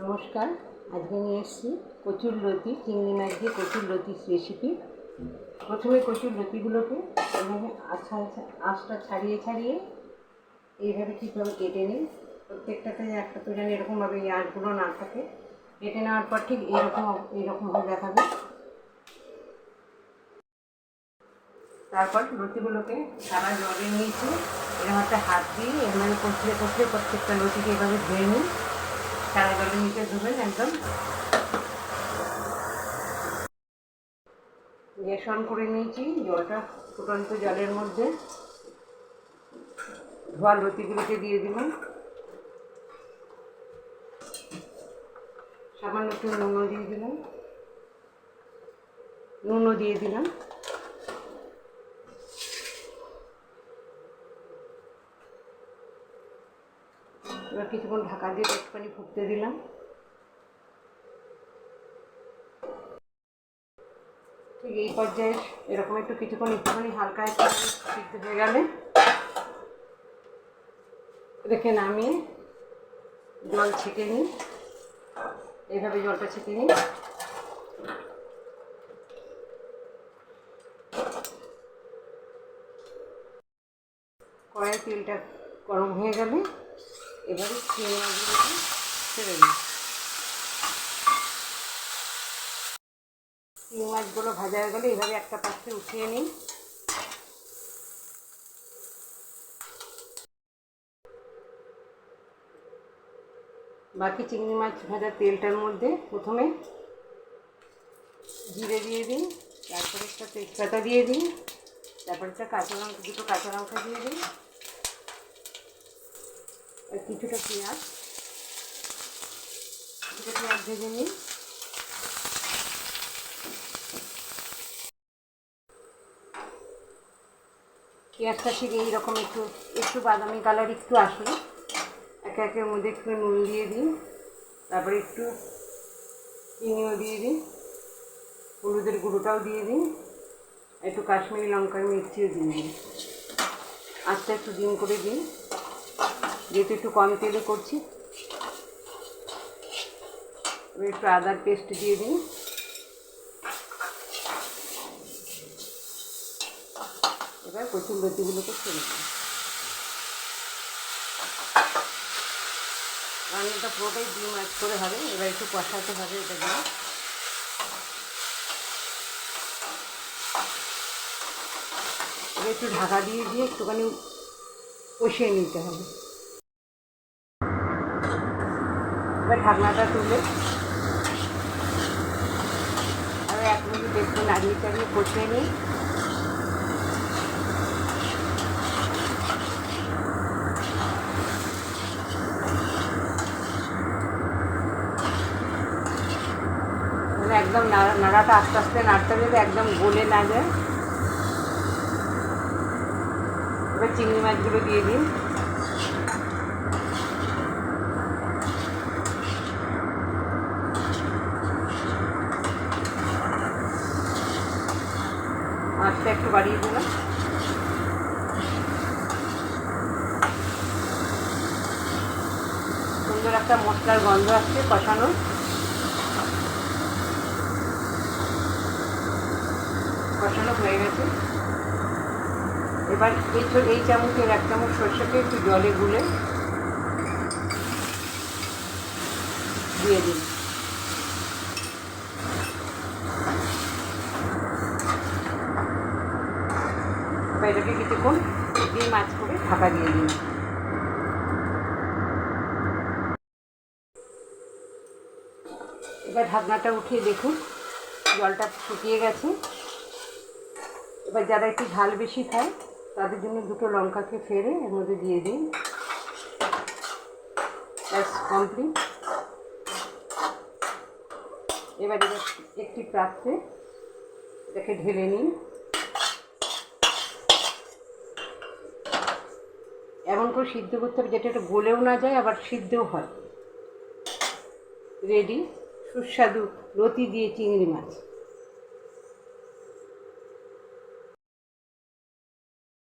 নমস্কার, আজকে নিয়ে এসেছি কচুর লতি, চিংড়ি মাছ দিয়ে কচুর লতির রেসিপি প্রথমে কচুর লতিগুলোকে এইভাবে আশা আঁশটা ছাড়িয়ে ছাড়িয়ে এইভাবে ঠিকভাবে কেটে নিই। প্রত্যেকটাতে একটা তো যেন এরকমভাবে এই আঁশগুলো না থাকে। কেটে নেওয়ার পর ঠিক এইরকম এইরকমভাবে দেখাবে। তারপর লতিগুলোকে সারা জলে নিয়েছি। এরকম একটা হাত দিয়ে এভাবে কচলে কচলে প্রত্যেকটা লতিকে এভাবে ধুয়ে নিই। জলের নিচে ধুবেন একদম। গ্যাস অন করে নিয়েছি, জলটা ফুটন্ত জলের মধ্যে। ধোয়া লতিগুলোকে দিয়ে দিলাম। সামান্য একটু নুনও দিয়ে দিলাম। নুনও দিয়ে দিলাম। এবার কিছুক্ষণ ঢাকা দিয়ে একটুখানি ফুটতে দিলাম। ঠিক এই পর্যায়ে এরকম একটু কিছুক্ষণ একটুখানি হালকা একটু সিদ্ধ হয়ে গেলে রেখে নামিয়ে জল ছেঁকে নিই। এইভাবে জলটা ছেঁকে নিই। কড়াই তেলটা গরম হয়ে গেলে এবারে চিংড়ি মাছগুলোকে ছেড়ে দিই। চিংড়ি মাছগুলো ভাজা হয়ে গেলে এভাবে একটা পাত্রে উঠিয়ে নিই। বাকি চিংড়ি মাছ ভাজার তেলটার মধ্যে প্রথমে জিরে দিয়ে দিই, তারপরে একটা তেজপাতা দিয়ে দিই, তারপরে একটা কাঁচা লঙ্কা, দুটো কাঁচা লঙ্কা দিয়ে দিই। আর কিছুটা পেঁয়াজ। কিছুটা পেঁয়াজ ভেজে নিই। পেঁয়াজটা ঠিক এইরকম একটু একটু বাদামি কালার একটু আসলে একে একের মধ্যে একটু নুন দিয়ে দিই। তারপরে একটু চিনিও দিয়ে দিই। হলুদের গুঁড়োটাও দিয়ে দিই। একটু কাশ্মীরি লঙ্কার মির্চিও দিয়ে দিই। আস্তে একটু ডিম করে দিই। যেহেতু একটু কম তেলে করছি একটু আদার পেস্ট দিয়ে দিন এবার কচুর লতিগুলোকে ছেড়ে দিই। রান্নাটা পুরোটাই ডিম মাছ করে হবে, এবার একটু কষাতে হবে এটা দিয়ে। একটু ঢাকা দিয়ে দিয়ে একটুখানি কষিয়ে নিতে হবে। এবার ঢাকনাটা তুলে আর এক মিনিট একটু নাড়িয়ে চাড়িয়ে কষিয়ে নিই। একদম নাড়া নাড়াটা আস্তে আস্তে নাড়তে হবে, একদম গলে না যায়। এবার চিংড়ি মাছগুলো দিয়ে দিন একটু বাড়িয়ে দিলাম। সুন্দর একটা মশলার গন্ধ আসছে কষানো। কষানো হয়ে গেছে। এবার এই এই চামচের এক চামচ সর্ষেকে একটু জলে গুলে দিয়ে দিন এবার এটাকে কিছুক্ষণ দিয়ে মাছ করে ঢাকা দিয়ে দিন। এবার ঢাকনাটা উঠিয়ে দেখুন, জলটা শুকিয়ে গেছে। এবার যারা একটু ঝাল বেশি খায়, তাদের জন্য দুটো লঙ্কাকে ফেরে এর মধ্যে দিয়ে দিন। ব্যাস কমপ্লিট এবার এবার একটি পাত্রে এটাকে ঢেলে নিন। এমন করে সিদ্ধ করতে হবে যেটা একটু গলেও না যায়, আবার সিদ্ধও হয়। রেডি সুস্বাদু লতি দিয়ে চিংড়ি মাছ।